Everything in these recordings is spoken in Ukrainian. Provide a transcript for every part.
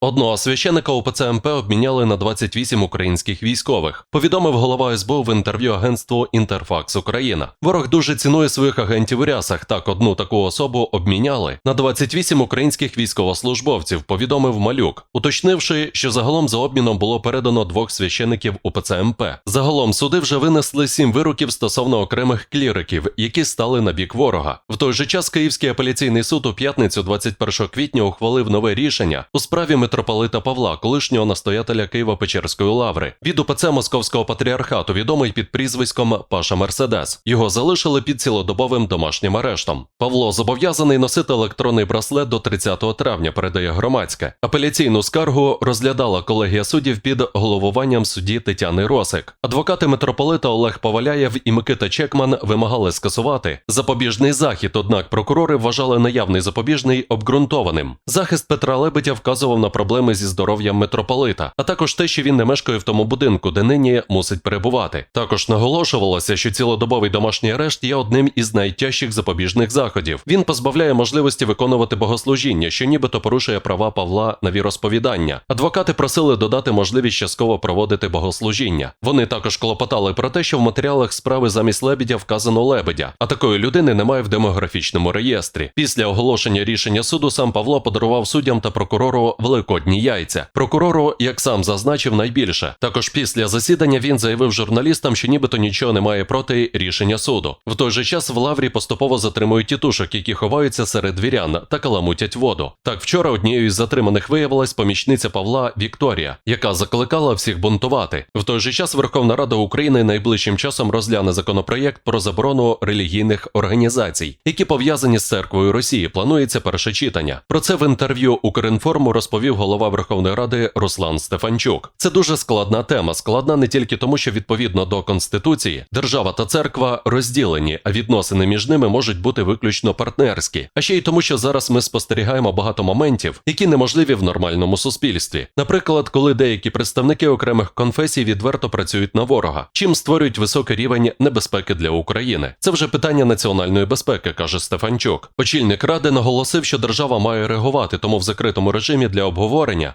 Одного священика УПЦ МП обміняли на 28 українських військових. Повідомив голова СБУ в інтерв'ю агентству Інтерфакс Україна. Ворог дуже цінує своїх агентів у рясах. Так, одну таку особу обміняли на 28 українських військовослужбовців. Повідомив Малюк, уточнивши, що загалом за обміном було передано двох священиків УПЦ МП. Загалом суди вже винесли сім вироків стосовно окремих кліриків, які стали на бік ворога. В той же час Київський апеляційний суд у п'ятницю, 21 квітня, ухвалив нове рішення у справі митрополита Павла, колишнього настоятеля Києво-Печерської лаври, від УПЦ Московського патріархату, відомий під прізвиськом Паша Мерседес. Його залишили під цілодобовим домашнім арештом. Павло зобов'язаний носити електронний браслет до 30 травня. Передає громадське. Апеляційну скаргу розглядала колегія суддів під головуванням судді Тетяни Росик. Адвокати митрополита Олег Поваляєв і Микита Чекман вимагали скасувати запобіжний захід. Однак прокурори вважали наявний запобіжний обґрунтованим. Захист Петра Лебедя вказував на проблеми зі здоров'ям митрополита, а також те, що він не мешкає в тому будинку, де нині мусить перебувати. Також наголошувалося, що цілодобовий домашній арешт є одним із найтяжчих запобіжних заходів. Він позбавляє можливості виконувати богослужіння, що нібито порушує права Павла на віросповідання. Адвокати просили додати можливість частково проводити богослужіння. Вони також клопотали про те, що в матеріалах справи замість лебедя вказано лебедя, а такої людини немає в демографічному реєстрі. Після оголошення рішення суду сам Павло подарував суддям та прокурору великодні яйця. Прокурору, як сам зазначив, найбільше. Також після засідання він заявив журналістам, що нібито нічого немає проти рішення суду. В той же час в лаврі поступово затримують тітушок, які ховаються серед двірян та каламутять воду. Так вчора однією із затриманих виявилась помічниця Павла Вікторія, яка закликала всіх бунтувати. В той же час Верховна Рада України найближчим часом розгляне законопроєкт про заборону релігійних організацій, які пов'язані з церквою Росії. Планується перше читання. Про це в інтерв'ю Укрінформу розповів голова Верховної Ради Руслан Стефанчук. Це дуже складна тема. Складна не тільки тому, що відповідно до конституції держава та церква розділені, а відносини між ними можуть бути виключно партнерські. А ще й тому, що зараз ми спостерігаємо багато моментів, які неможливі в нормальному суспільстві. Наприклад, коли деякі представники окремих конфесій відверто працюють на ворога, чим створюють високий рівень небезпеки для України. Це вже питання національної безпеки, каже Стефанчук. Очільник ради наголосив, що держава має реагувати, тому в закритому режимі для обговорення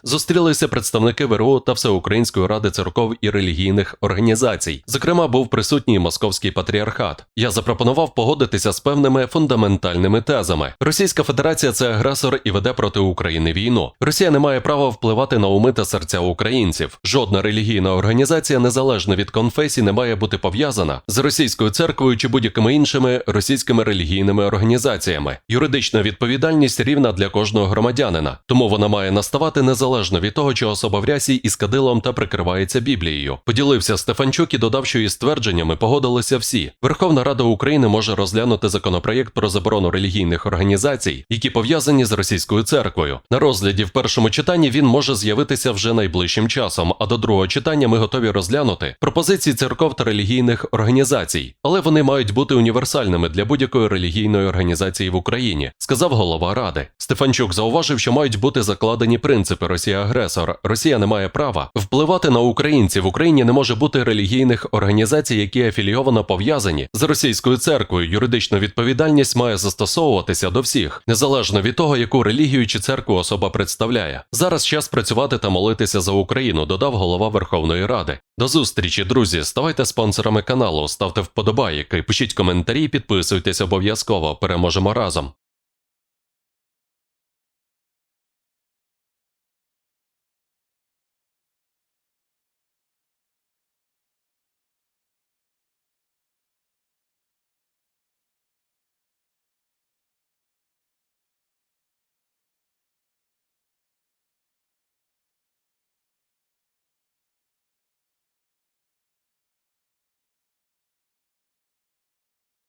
зустрілися представники ВРУ та Всеукраїнської ради церков і релігійних організацій. Зокрема, був присутній московський патріархат. Я запропонував погодитися з певними фундаментальними тезами. Російська Федерація це агресор і веде проти України війну. Росія не має права впливати на уми та серця українців. Жодна релігійна організація, незалежно від конфесій, не має бути пов'язана з російською церквою чи будь-якими іншими російськими релігійними організаціями. Юридична відповідальність рівна для кожного громадянина, тому вона має наставати незалежно від того, чи особа в рясі із кадилом та прикривається Біблією. Поділився Стефанчук і додав, що із твердженнями погодилися всі. Верховна Рада України може розглянути законопроєкт про заборону релігійних організацій, які пов'язані з російською церквою. На розгляді в першому читанні він може з'явитися вже найближчим часом. А до другого читання ми готові розглянути пропозиції церков та релігійних організацій, але вони мають бути універсальними для будь-якої релігійної організації в Україні, сказав голова ради. Стефанчук зауважив, що мають бути закладені принципи Росія агресор. Росія не має права впливати на українців. В Україні не може бути релігійних організацій, які афілійовано пов'язані з російською церквою. Юридична відповідальність має застосовуватися до всіх, незалежно від того, яку релігію чи церкву особа представляє. Зараз час працювати та молитися за Україну, додав голова Верховної Ради. До зустрічі, друзі. Ставайте спонсорами каналу, ставте вподобайки, пишіть коментарі, підписуйтесь обов'язково. Переможемо разом.